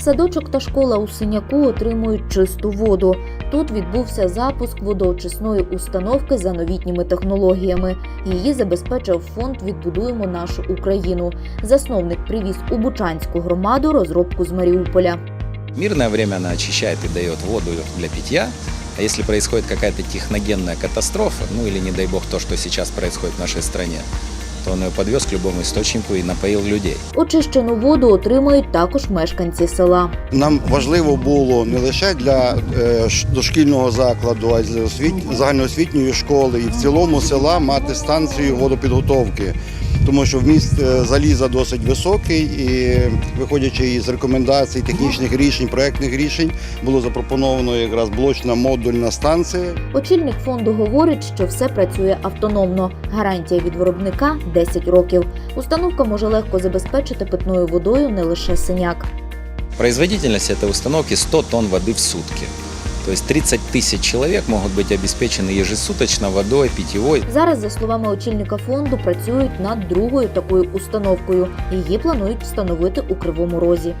Садочок та школа у Синяку отримують чисту воду. Тут відбувся запуск водоочисної установки за новітніми технологіями. Її забезпечив фонд Відбудуємо нашу Україну. Засновник привіз у Бучанську громаду розробку з Маріуполя. Мирное время она очищает и дает воду для питья. А если происходит какая-то техногенная катастрофа, ну или не дай бог то, что сейчас происходит в нашей стране, то он ее подвез к любому источнику и напоил людей. Очищену воду отримають також мешканці села. Нам важливо було не лише для е, ш- дошкільного закладу, а й для освіт- загальноосвітньої школи і в цілому села мати станцію водопідготовки. Тому що вміст е, заліза досить високий, і виходячи із рекомендацій, технічних рішень, проектних рішень, було запропоновано якраз блочна модульна станція, Очільник фонду говорить, що все працює автономно. Гарантія від виробника 10 років. Установка може легко забезпечити питною водою не лише синяк. Производительность этой установки 100 тонн воды в сутки. То есть 30 тысяч человек могут быть обеспечены ежесуточно водой, питьевой. Зараз, за словами очільника фонду, працюють над другою такою установкою. Її планують встановити у Кривому Розі.